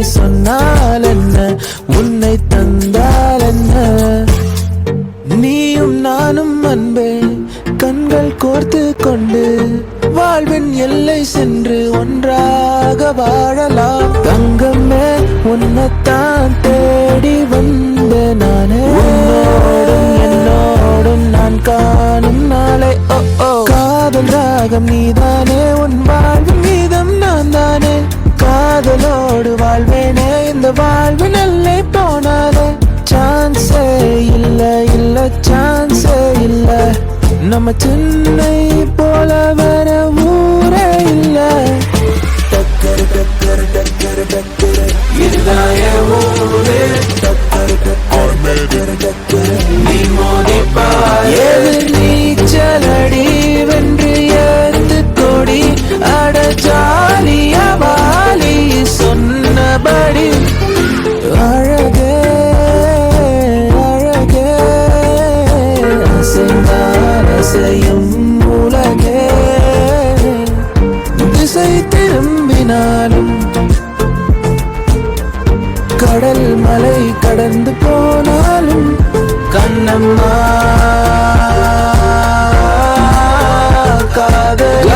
இல்லை சொன்னால் என்ன உன்னை தந்தால் என்ன நீயும் நானும் அன்பே கண்கள் கோர்த்து கொண்டு வாழ்வின் எல்லை சென்று ஒன்றாக வாழலாம். தங்கமே உன்னைத்தான் தேடி வந்த நானே. I didn't கண்ணம்மா காதல்.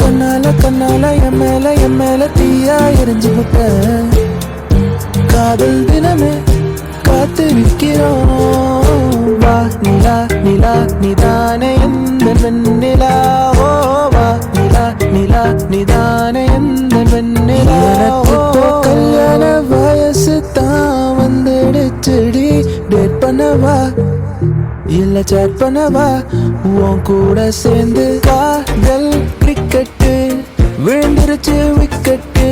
கண்ணால கண்ணால என் மேல என் மேல தீயா எரிஞ்சு விட்ட காதல் தினமே காத்து நிற்கிறோம். வா நிலா நிலா நிதானே எந்த ஓ வா நிலா நிலா இல்ல சேட் பண்ணவா? உன் கூட சேர்ந்து காதல் கிரிக்கெட்டு விழுந்துருச்சு விக்கெட்டு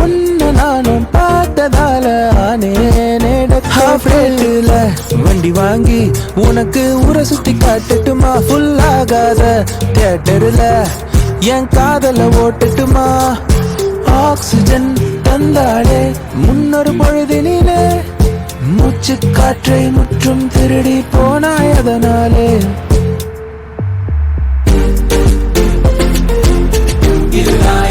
உன்னை நானும் பார்த்ததால ஆனேனே ஹாஃப் ரேட்டுல வண்டி வாங்கி உனக்கு ஊரை சுத்தி காட்டுட்டுமா? ஃபுல் ஆகாத தியேட்டர்ல என் காதல ஓட்டுட்டுமா? ஆக்சிஜன் தந்தாளே முன்னொரு பொழுதினிலே மூச்சு காற்றை முற்றும் திருடி போனாய் அதனாலே. இதுதான்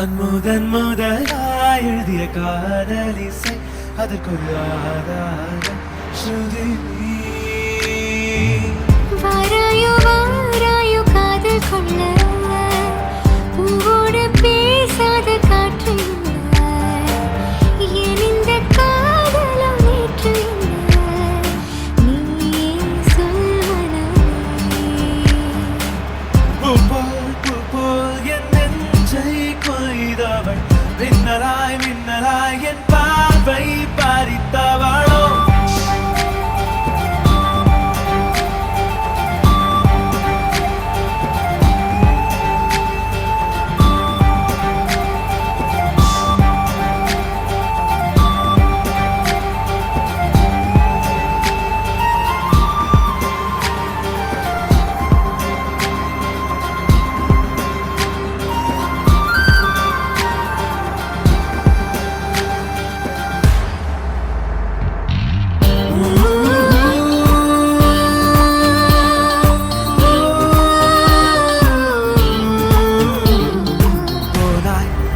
நான் முதன் முதலாய் எழுதிய காதலிசை அதற்கொரு ஆதார ஸ்ருதி நீ. வாராயோ வாராயோ காதல் கொள்ள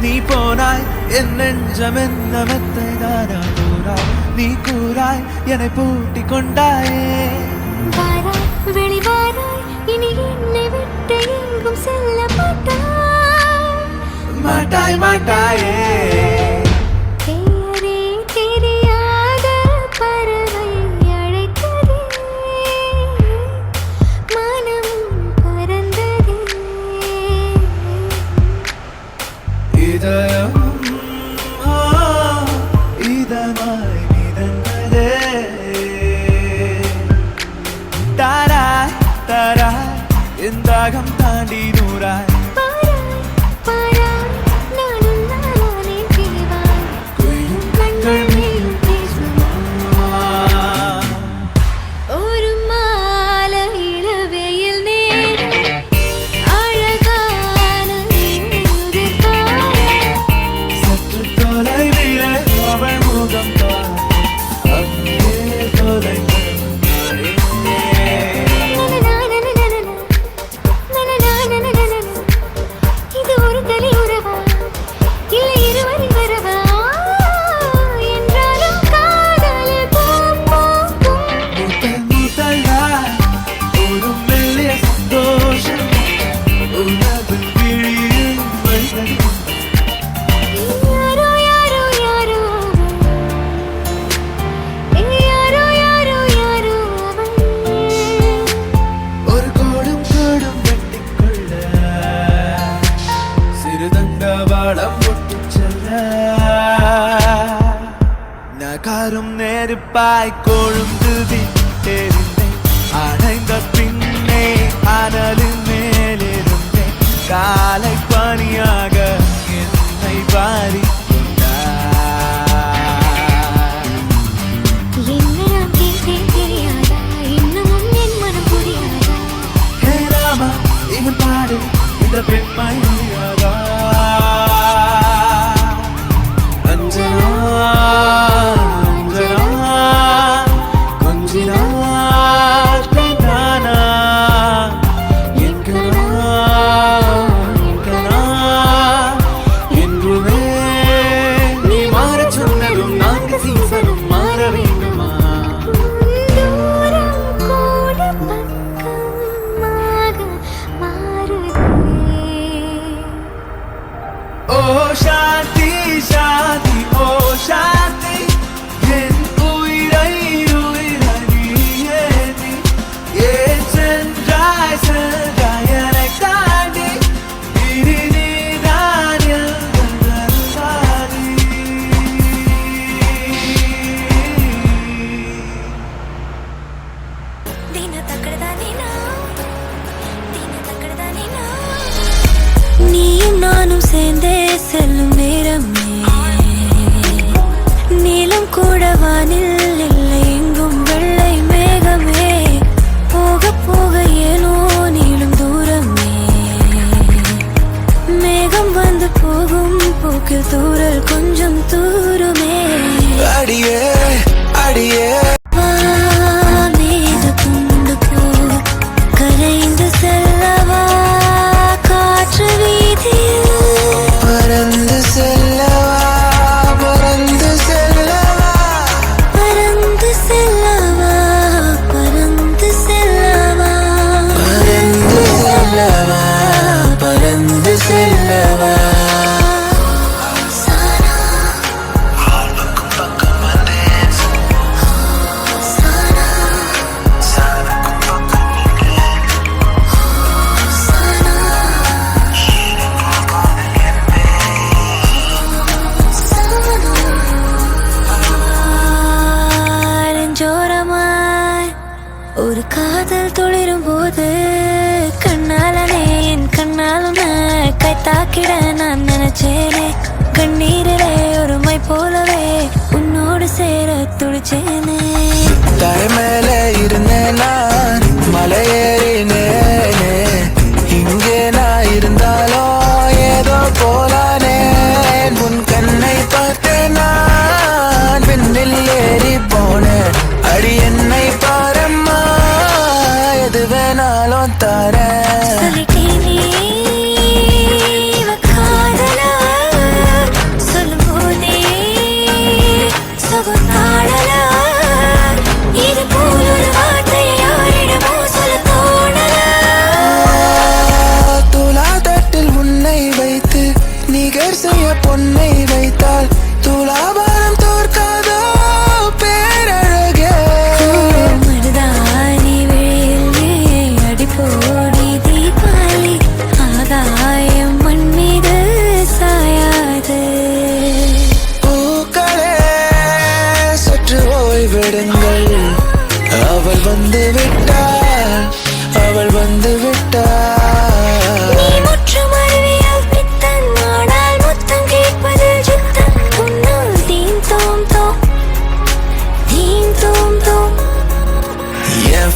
நீ போனாய் என் நெஞ்சம் என்ன மெத்தை தானா கூறாய்? நீ கூறாய் என்னை பூட்டி கொண்டாயே. வாராய் வெளிவாராய் இனி என்னை விட்டு எங்கும் செல்ல மாட்டாய். மாட்டாய் மாட்டாயே. என் தாகம் தாண்டி நூறாய். மாறும் நெருப்பாய் கொழுந்துதி தெரிந்தேன் அடைந்த பின்னே அனலின் மேலிருந்தேன். காலை பணியாக ஒரு காதல் துளிரும் போது கண்ணாலனே என் கண்ணாலுன கை தாக்கிட நான் நினைச்சேனே. கண்ணீரிலே ஒரு மை போலவே உன்னோடு சேர துடிச்சேனே. தலை மேல மலையேறினே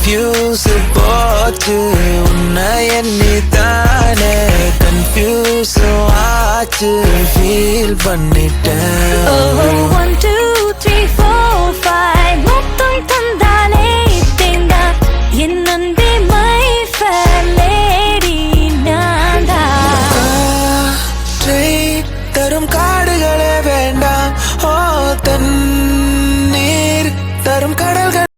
ஃபியூஸ் போச்சு உன்னை எண்ணி தானே கன்ஃபியூஸ் ஆச்சு ஃபீல் பண்ணிட்டேன். Oh,